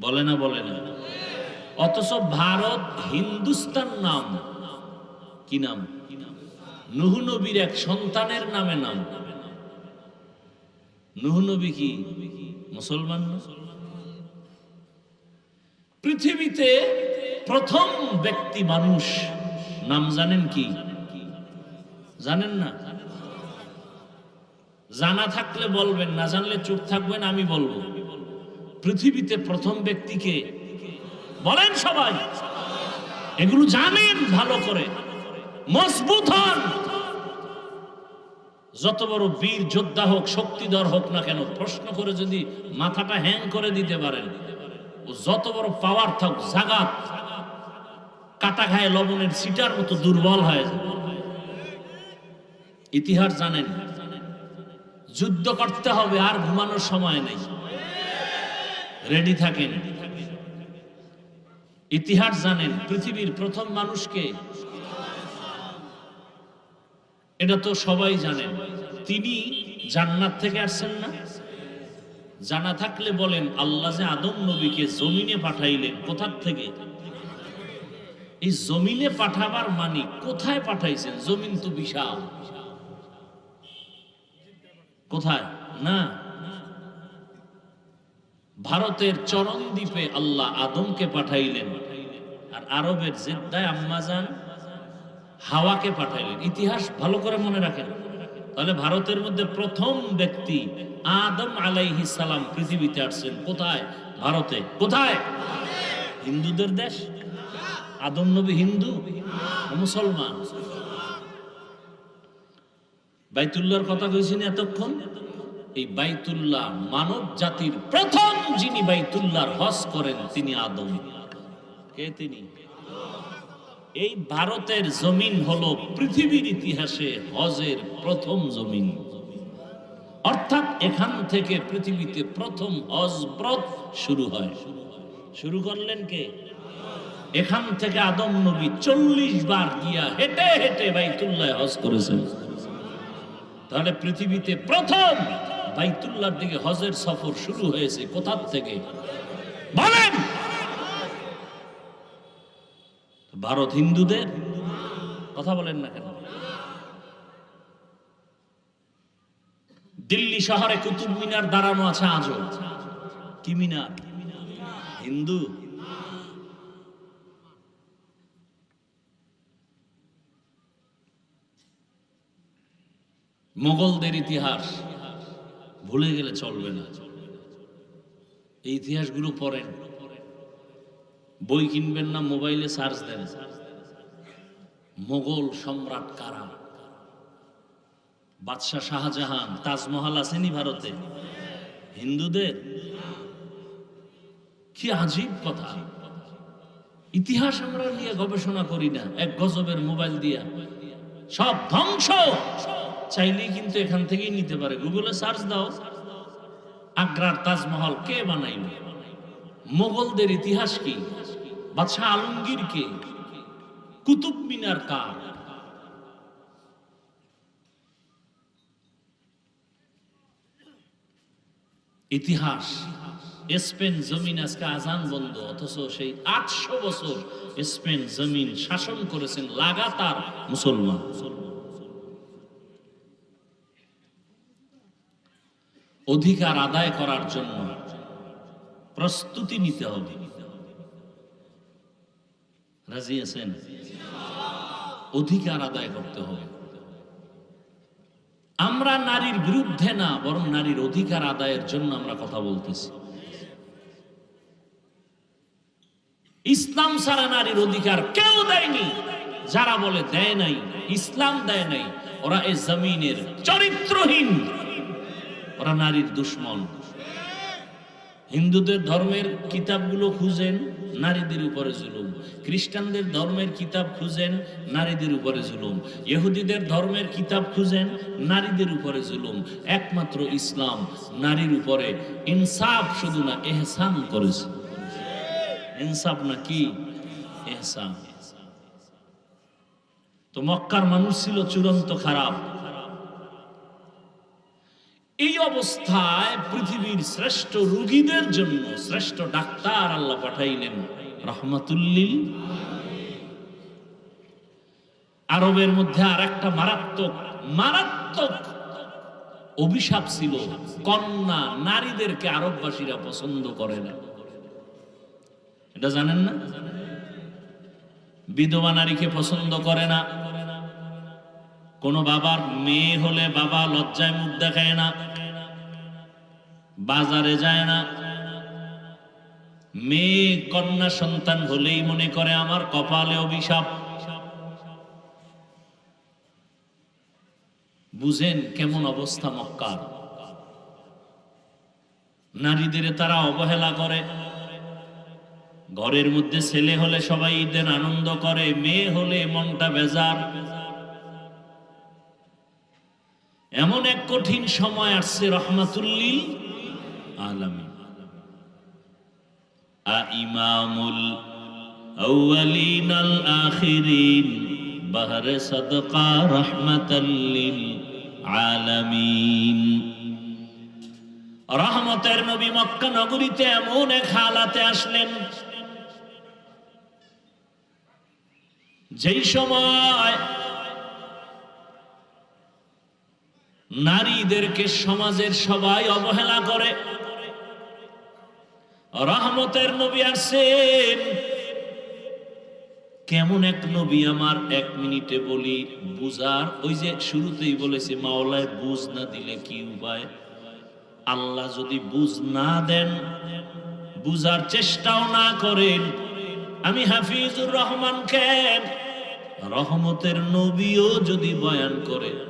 বলে না বলে না। অথচ ভারত হিন্দুস্তান নাম। কি নাম? নুহ নবীর এক সন্তানের নামে নাম। নুহ নবী কি? মুসলমান পৃথিবীতে প্রথম ব্যক্তি মানুষ নাম জানেন কি? জানেন না? জানা থাকলে বলবেন, না জানলে চুপ থাকবেন, আমি বলব। পৃথিবীতে প্রথম ব্যক্তিকে বলেন সবাই। এগুলো জানেন ভালো করে। মজবুত হন। যত বড় বীর, যোদ্ধা হোক, শক্তিধর হোক না কেন, প্রশ্ন করে যদি মাথাটা হ্যাং করে দিতে পারেন, ও যত বড় পাওয়ার থাক জাগাত, কাটা খায় লবণের সিটার মতো দুর্বল হয়ে ইতিহাস জানেন, যুদ্ধ করতে হবে আর ঘুমানোর সময় নেই। রেডি থাকেন। ইতিহাস জানেন, পৃথিবীর প্রথম মানুষকে এটা তো সবাই জানেন। তিনি জান্নাত থেকে আসছেন না? জানা থাকলে বলেন, আল্লাহ যে আদম নবীকে জমিনে পাঠাইলেন, কোথার থেকে? এই জমিনে পাঠাবার মানে কোথায় পাঠাইছেন? জমিন তো বিশাল। কোথায়? না। ভারতের চরণ দ্বীপে আল্লাহ আদমকে পাঠাইলেন। আর আরবের জেদ্দায় আম্মাজান হাওয়াকে পাঠাইলেন। ইতিহাস ভালো করে মনে রাখেন। তাহলে ভারতের মধ্যে প্রথম ব্যক্তি আদম আলাইহি সালাম পৃথিবীতে আসছেন। কোথায়? ভারতে। কোথায়? হিন্দুদের দেশ। আদম নবী হিন্দু মুসলমান। বাইতুল্লাহর কথা কইছেন এতক্ষণ। এই বাইতুল্লাহ মানব জাতির প্রথম যিনি বাইতুল্লাহর হজ করেন, তিনি আদম। কে তিনি? এই ভারতের জমিন হলো পৃথিবীর ইতিহাসে হজের প্রথম জমিন। অর্থাৎ এখান থেকে পৃথিবীতে প্রথম হজ ব্রত শুরু হয়। শুরু করলেন কে? এখান থেকে আদম নবী চল্লিশ বার গিয়া হেঁটে হেঁটে বাইতুল্লাহ হজ করেছেন। তাহলে পৃথিবীতে প্রথম বাইতুল্লাহর দিকে হজের সফর শুরু হয়েছে কোথার থেকে? বলেন! ভারত হিন্দুদের? কথা বলেন না কেন? দিল্লি শহরে কুতুব মিনার দাঁড়ানো আছে আজও। কি মিনার? হিন্দু? মোগলদের ইতিহাস। ভুলে গেলে চলবে না। এই ইতিহাসগুলো পড়েন। বই কিনবেন না, মোবাইলে সার্চ দেন। মোগল সম্রাট কারা? বাদশাহ শাহজাহান, তাজমহল আসেনি ভারতে? হিন্দুদের? কি আজীব কথা। ইতিহাস আমরা নিয়ে গবেষণা করি না, এক গজবের মোবাইল দিয়া। সব ধ্বংস! চাইলেই কিন্তু এখান থেকেই নিতে পারে। গুগলে সার্চ দাও, আগ্রার তাজমহল কে বানাইল? মোগলদের ইতিহাস কি? বাদশাহ আলমগীর কে? কুতুব মিনার কার? ইতিহাস, স্পেন জমিন আজকে আজান বন্ধ, অথচ সেই আটশো বছর স্পেন জমিন শাসন করেছেন লাগাতার মুসলমান। অধিকার আদায় করার জন্য প্রস্তুতি নিতে হবে। রাজি আছেন? অধিকার আদায় করতে হবে। আমরা নারীর বিরুদ্ধে না, বরং নারীর অধিকার আদায়ের জন্য আমরা কথা বলতেছি। ইসলাম ছাড়া নারীর অধিকার কেউ দেয়নি। যারা বলে দেয় নাই, ইসলাম দেয় নাই, ওরা এ জমিনের চরিত্রহীন। ওরা নারীর দুশ্মন। হিন্দুদের ধর্মের কিতাবগুলো খুঁজেন, নারীদের উপরে জুলুম। খ্রিস্টানদের ধর্মের কিতাব খুঁজেন, নারীদের উপরে জুলুম। ইহুদিদের ধর্মের কিতাব খুঁজেন, নারীদের উপরে জুলুম। একমাত্র ইসলাম, নারীর উপরে। ইনসাফ শুধু না, এহসান করেছে। ইনসাফ না কি? এহসান। তো মক্কার মানুষ ছিল চূড়ান্ত খারাপ। এই অবস্থায় পৃথিবীর শ্রেষ্ঠ রোগীদের জন্য শ্রেষ্ঠ ডাক্তার আল্লাহ পাঠাইলেন। রহমাতুল্লিল। আরবের মধ্যে আর একটা মারাত্মক মারাত্মক অভিশাপ ছিল। কন্যা নারীদেরকে আরববাসীরা পছন্দ করে না। এটা জানেন না? বিধবা নারীকে পছন্দ করে না। কোন বাবার মেয়ে হলে বাবা লজ্জায় মুখ দেখায় না, বাজারে যায় না। মেয়ে কন্যা সন্তান হলেই মনে করে আমার কপালে অভিশাপ। বুঝেন কেমন অবস্থা মক্কার? নারীদের তারা অবহেলা করে। ঘরের মধ্যে ছেলে হলে সবাই ঈদের আনন্দ করে, মেয়ে হলে মনটা বেজার। এমন এক কঠিন সময় আসছে রহমাতুল্লিল আলামী ইমামুল আল আখিরিন, বাহর রহমতের নবী মক্কা নগরীতে এমন এক হালাতে আসলেন, যেই সময় নারীদেরকে সমাজের সবাই অবহেলা করে। রহমতের নবী আসেন। কেমন এক নবী আমার এক মিনিটে বলি, বুঝার ওই যে শুরুতেই বলেছে, মাওলায় বুঝ না দিলে কি উপায়? আল্লাহ যদি বুঝ না দেন, বুঝার চেষ্টাও না করেন। আমি হাফিজুর রহমান কেন রহমতের নবীও যদি বয়ান করে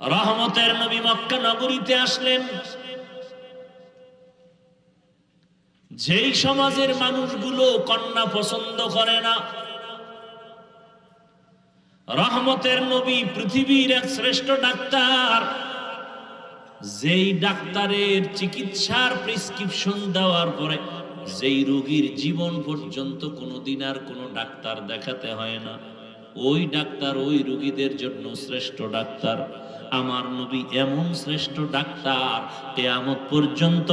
রহমতের নবী মক্কা নগরীতে আসলেন। যেই সমাজের মানুষগুলো কন্যা পছন্দ করে না, রহমতের নবী পৃথিবীর এক শ্রেষ্ঠ ডাক্তার, যেই ডাক্তারের চিকিৎসার প্রেসক্রিপশন দেওয়ার পরে যেই রোগীর জীবন পর্যন্ত কোনোদিন আর কোনো ডাক্তার দেখাতে হয় না। ওই ডাক্তার ওই রোগীদের জন্য শ্রেষ্ঠ ডাক্তার। আমার নবী এমন শ্রেষ্ঠ ডাক্তার, কেয়ামত পর্যন্ত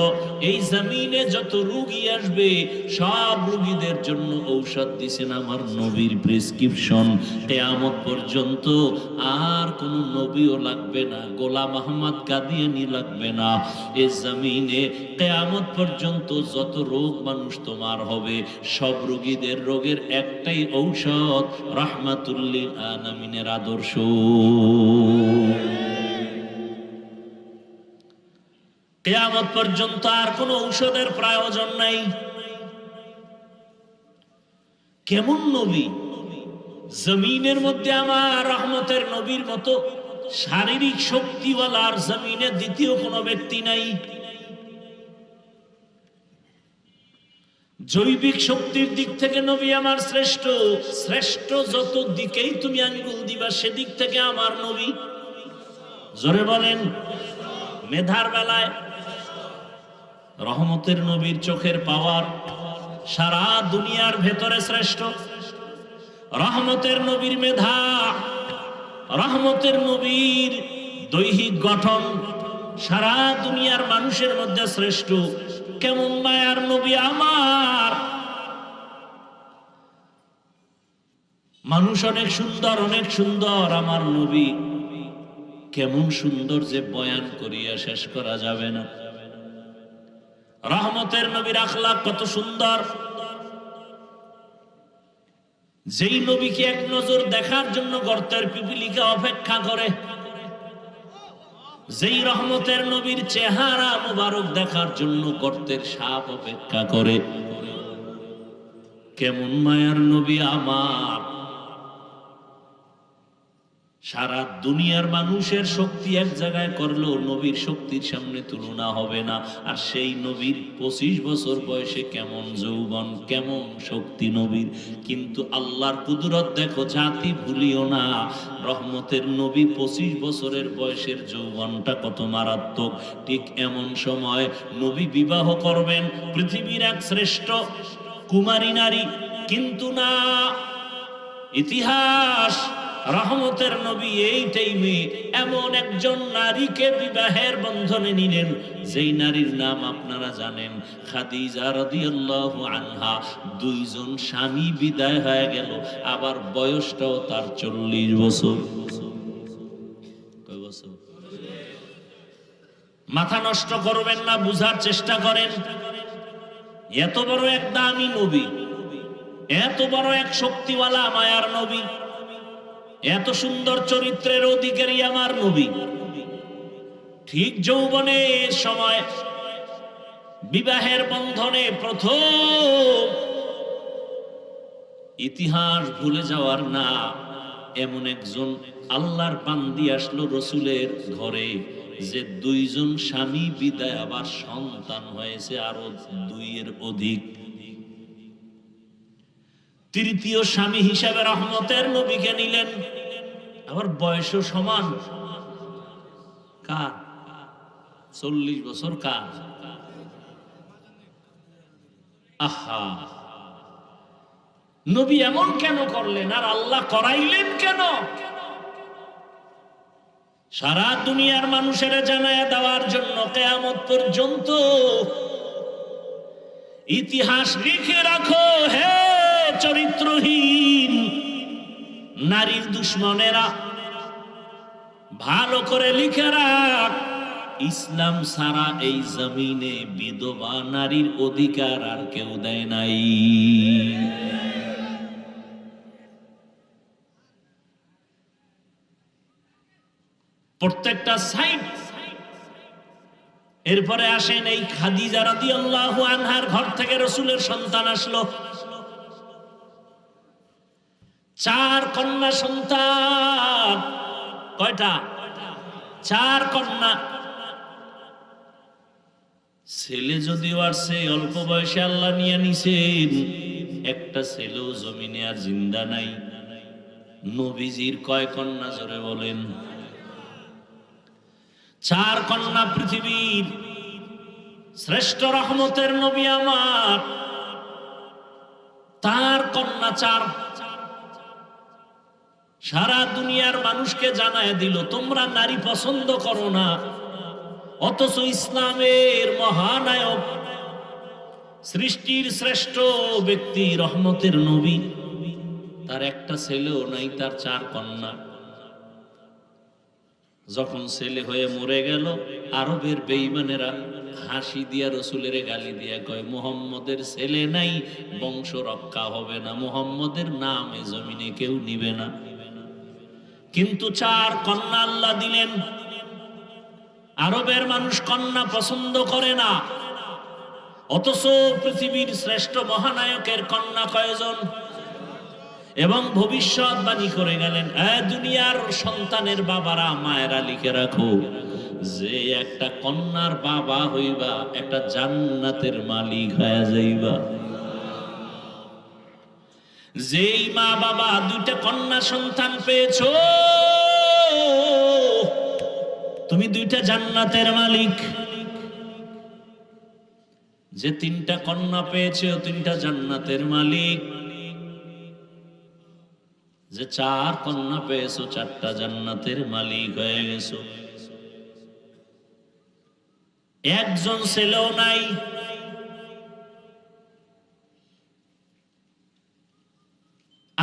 এই জমিনে যত রুগী আসবে, সব রুগীদের জন্য ঔষধ দিছেন আমার নবীর প্রেসক্রিপশন। কেয়ামত পর্যন্ত আর কোনো নবীও লাগবে না, গোলাম আহমদ কাদিয়ানি লাগবে না। এই জমিনে কেয়ামত পর্যন্ত যত রোগ মানুষ তোমার হবে, সব রোগীদের রোগের একটাই ঔষধ, রাহমাতুল্লিল আলামিনের আদর্শ। কেয়ামত পর্যন্ত আর কোনো ঔষধের প্রয়োজন নাই। কেমন নবী? জমিনের মধ্যে আমার রহমতের নবীর মতো শারীরিক শক্তিওয়ালার জমিনে দ্বিতীয় কোনো ব্যক্তি নাই। জৈবিক শক্তির দিক থেকে নবী আমার শ্রেষ্ঠ। শ্রেষ্ঠ যত দিকেই তুমি আঙ্গুল দিবা, সেদিক থেকে আমার নবী। জোরে বলেন, মেধার বেলায় রহমতের নবীর চোখের পাওয়ার সারা দুনিয়ার ভেতরে শ্রেষ্ঠ। রহমতের নবীর মেধা, রহমতের নবীর দৈহিক গঠন সারা দুনিয়ার মানুষের মধ্যে শ্রেষ্ঠ। কেমন মায়ার নবী আমার। মানুষ অনেক সুন্দর অনেক সুন্দর, আমার নবী। কেমন সুন্দর যে বয়ান করিয়া শেষ করা যাবে না। রহমতের নবীর আখলাক কত সুন্দর। যেই নবীকে এক নজর দেখার জন্য গর্তের পিপিলিকা অপেক্ষা করে, যেই রহমতের নবীর চেহারা মুবারক দেখার জন্য গর্তের সাপ অপেক্ষা করে, কেমন মায়ার নবী আমার। সারা দুনিয়ার মানুষের শক্তি এক জায়গায় করলেও নবীর শক্তির সামনে তুলনা হবে না। আর সেই নবীর পঁচিশ বছর বয়সে কেমন যৌবন, কেমন শক্তি নবীর। কিন্তু আল্লাহর কুদরত দেখো, জাতি ভুলিও না। রহমতের নবী পঁচিশ বছরের বয়সের যৌবনটা কত মারাত্মক। ঠিক এমন সময় নবী বিবাহ করবেন, পৃথিবীর এক শ্রেষ্ঠ কুমারী নারী। কিন্তু না, ইতিহাস রহমতের নবী এই টাইমে এমন একজন নারীকে বিবাহের বন্ধনে নিলেন, যেই নারীর নাম আপনারা জানেন আনহা। দুইজন স্বামী বিদায় হয়ে গেল, আবার বয়সটাও তার চল্লিশ বছর। বছর? মাথা নষ্ট করবেন না, বুঝার চেষ্টা করেন। এত বড় এক দামি নবী, এত বড় এক শক্তিওয়ালা, মায়ার নবী। এত সুন্দর চরিত্রের অধিকারী আমার নবী। ঠিক যৌবনের সময় বিবাহের বন্ধনে প্রথম ইতিহাস ভুলে যাওয়ার না, এমন একজন আল্লাহর বান্দি আসলো রসুলের ঘরে যে দুইজন স্বামী বিদায় আবার সন্তান হয়েছে আরও দুইয়ের অধিক। তৃতীয় স্বামী হিসাবে রহমতের নবীকে নিলেন। আবার বয়সও সমান। কার? চল্লিশ বছর কার? আহা। নবী এমন কেন করলেন? আর আল্লাহ করাইলেন কেন? সারা দুনিয়ার মানুষের জানায় দেওয়ার জন্য কেয়ামত পর্যন্ত ইতিহাস লিখে রাখো, হে চরিত্রহীন নারীর দুশ্মনেরা ভালো করে লিখে রাখ। ইসলাম সারা এই জমিনে বিধবা নারীর অধিকার আর কেউ দেয় নাই। প্রত্যেকটা সাইড এরপরে আসেন এই খাদিজা রাদিয়াল্লাহু আনহার ঘর থেকে রসুলের সন্তান আসলো। চার কন্যা সন্তান। কয়টা? চার কন্যা। ছেলে যদিও আর সে অল্প বয়সে আল্লাহ নিয়ে নিছেন। একটা ছেলেও জমিনে আর জিন্দা নাই। নবীজির কয় কন্যা জোরে বলেন। চার কন্যা পৃথিবীর শ্রেষ্ঠ রহমতের নবী আমার। তার কন্যা চার সারা দুনিয়ার মানুষকে জানায় দিল, তোমরা নারী পছন্দ করো না। অথচ ইসলামের মহানায়ক, সৃষ্টির শ্রেষ্ঠ ব্যক্তি রহমতের নবী। তার একটা ছেলেও নাই, তার চার কন্যা। যখন ছেলে হয়ে মরে গেল, আরবের বেইমানেরা হাসি দিয়া রসুলের গালি দিয়া কয়, মুহাম্মদের ছেলে নাই বংশ রক্ষা হবে না। মুহাম্মদের নাম জমিনে কেউ নিবে না। কিন্তু চার কন্যা আল্লাহ দিলেন। আরবের মানুষ কন্যা পছন্দ করে না। অথচ পৃথিবীর শ্রেষ্ঠ মহানায়কের কন্যা কয়জন? এবং ভবিষ্যৎবাণী করে গেলেন দুনিয়ার সন্তানের বাবারা, মায়েরা লিখে রাখো, যে একটা কন্যার বাবা হইবা, একটা জান্নাতের মালিক হয়ে যাইবা। যেই মা বাবা দুইটা কন্যা সন্তান পেয়েছ, তুমি দুইটা জান্নাতের মালিক। যে তিনটা কন্যা পেয়েছে তিনটা জান্নাতের মালিক। যে চার কন্যা পেয়েছ চারটা জান্নাতের মালিক হয়ে গেছো। একজন ছেলেও নাই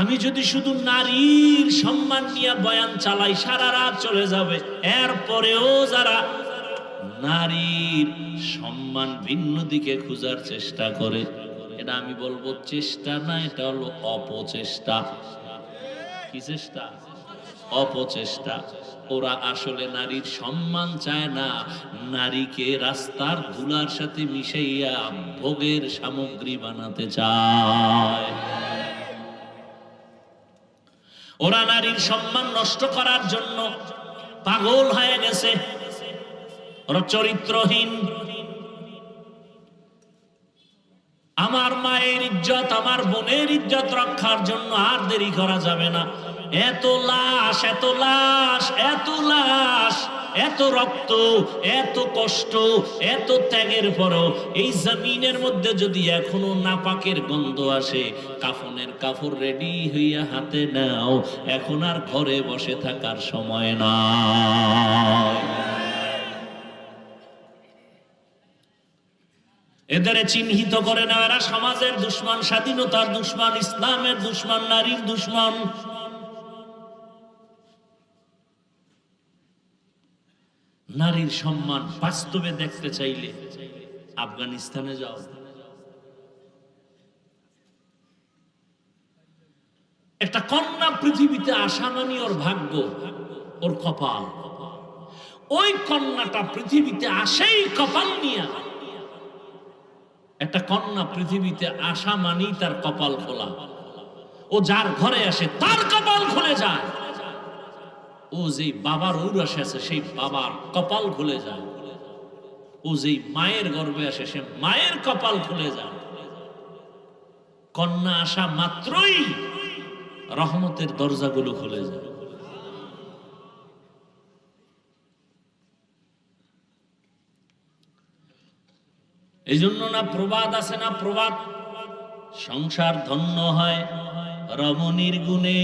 আমি যদি শুধু নারীর সম্মান নিয়ে বয়ান চালাই, সারা রাত চলে যাবে। এরপরেও যারা নারীর সম্মান ভিন্ন দিকে খোঁজার চেষ্টা করে, এটা আমি বলব চেষ্টা না, এটা হলো অপচেষ্টা। কি চেষ্টা? অপচেষ্টা। ওরা আসলে নারীর সম্মান চায় না, নারীকে রাস্তার ধুলার সাথে মিশাইয়া ভোগের সামগ্রী বানাতে চায়। ওরা নারীর সম্মান নষ্ট করার জন্য পাগল হয়ে গেছে। ওরা চরিত্রহীন। আমার মায়ের ইজ্জত, আমার বোনের ইজ্জত রক্ষার জন্য আর দেরি করা যাবে না। এত লাশ এত লাশ এত লাশ। এত রক্ত, এত কষ্ট, এত ত্যাগের পরও এই জমিনের মধ্যে যদি এখনও নাপাকের গন্ধ আসে, কাফনের কাপড় রেডি হইয়া হাতে নাও, এখন আর ঘরে বসে থাকার সময় না এদের চিহ্নিত করে না এরা সমাজের দুশ্মন, স্বাধীনতার দুশ্মন, ইসলামের দুশ্মন, নারীর দুশ্মন। নারীর সম্মান বাস্তবে দেখতে চাইলে আফগানিস্তানে যাও। একটা কন্যা পৃথিবীতে আসা মানে ওর ভাগ্য ওর কপাল। ওই কন্যাটা পৃথিবীতে আসেই কপাল নিয়ে। একটা কন্যা পৃথিবীতে আসা মানেই তার কপাল খোলা। ও যার ঘরে আসে তার কপাল খুলে যায়। ও যেই বাবার ঔরাসে আছে, সেই বাবার কপাল খুলে যায়। ও যেই মায়ের গর্ভে আসে, সে মায়ের কপাল খুলে যায়। কন্যা আসা মাত্রই রহমতের দরজাগুলো খুলে যায়। এই জন্য না প্রবাদ আছে, না প্রবাদ, সংসার ধন্য হয়। রমণীর গুণে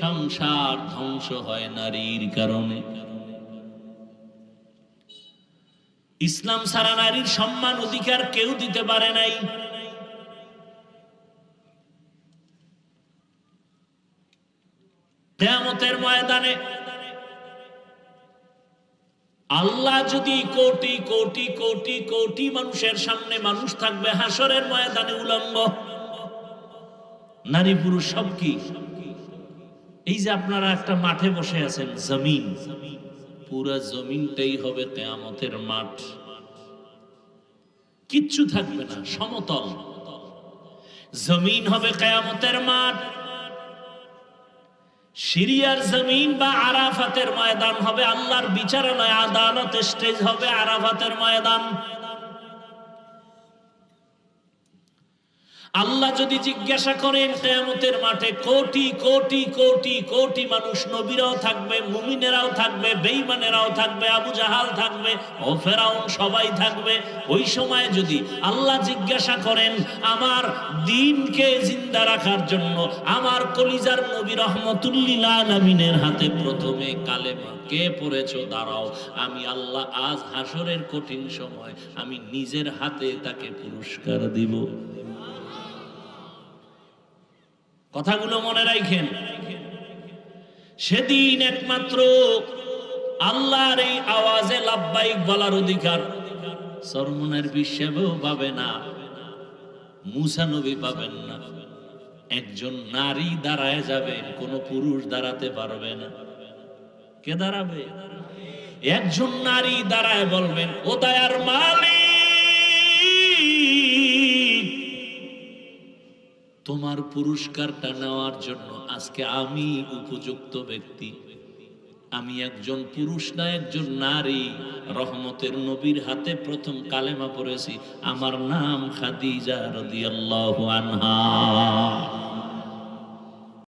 সংসার ধ্বংস হয় নারীর কারণে। ইসলাম সারা নারীর সম্মান, অধিকার কেউ দিতে পারে নাই। কেয়ামতের ময়দানে আল্লাহ যদি কোটি কোটি কোটি কোটি মানুষের সামনে মানুষ থাকবে, হাসরের ময়দানে উলঙ্গ। নারী পুরুষ সব কি? এই যে আপনারা একটা মাঠে বসে আছেন, জমিন। পুরা জমিনটাই হবে কেয়ামতের মাঠ। কিচ্ছু থাকবে না, সমতল। জমিন হবে কেয়ামতের মাঠ। সিরিয়ার জমিন বা আরাফাতের ময়দান হবে আল্লাহর বিচারালয়, আদালত স্টেজ হবে আরাফাতের ময়দান। আল্লাহ যদি জিজ্ঞাসা করেন, কেয়ামতের মাঠে কোটি কোটি কোটি কোটি মানুষ নবীরাও থাকবে, মুমিনেরাও থাকবে, বেঈমানেরাও থাকবে, আবু জাহাল থাকবে, ও ফেরাউন সবাই থাকবে। ওই সময় যদি আল্লাহ জিজ্ঞাসা করেন, আমার দিনকে জিন্দা রাখার জন্য আমার কলিজার নবী রহমতুল্লিল আলমিনের হাতে প্রথমে কালেমা, কে পড়েছো? দাঁড়াও, আমি আল্লাহ আজ হাসরের কঠিন সময়, আমি নিজের হাতে তাকে পুরস্কার দিব। কথাগুলো মনে রাখেন। সেদিন একমাত্র আল্লাহর এই আওয়াজে লাভবাহিক বলার অধিকার সরমনের বিশ্বেও পাবে না, মুসা নবী পাবেন না। একজন নারী দাঁড়ায় যাবেন কোন পুরুষ দাঁড়াতে পারবে না। কে দাঁড়াবে? একজন নারী দাঁড়ায় বলবেন, ও দয়ার মালিক তোমার পুরস্কারটা নেওয়ার জন্য আজকে আমি উপযুক্ত ব্যক্তি। আমি একজন পুরুষ না, একজন নারী। রহমতের নবীর হাতে প্রথম কালেমা পড়েছি। আমার নাম খাদিজা রাদিয়াল্লাহু আনহা।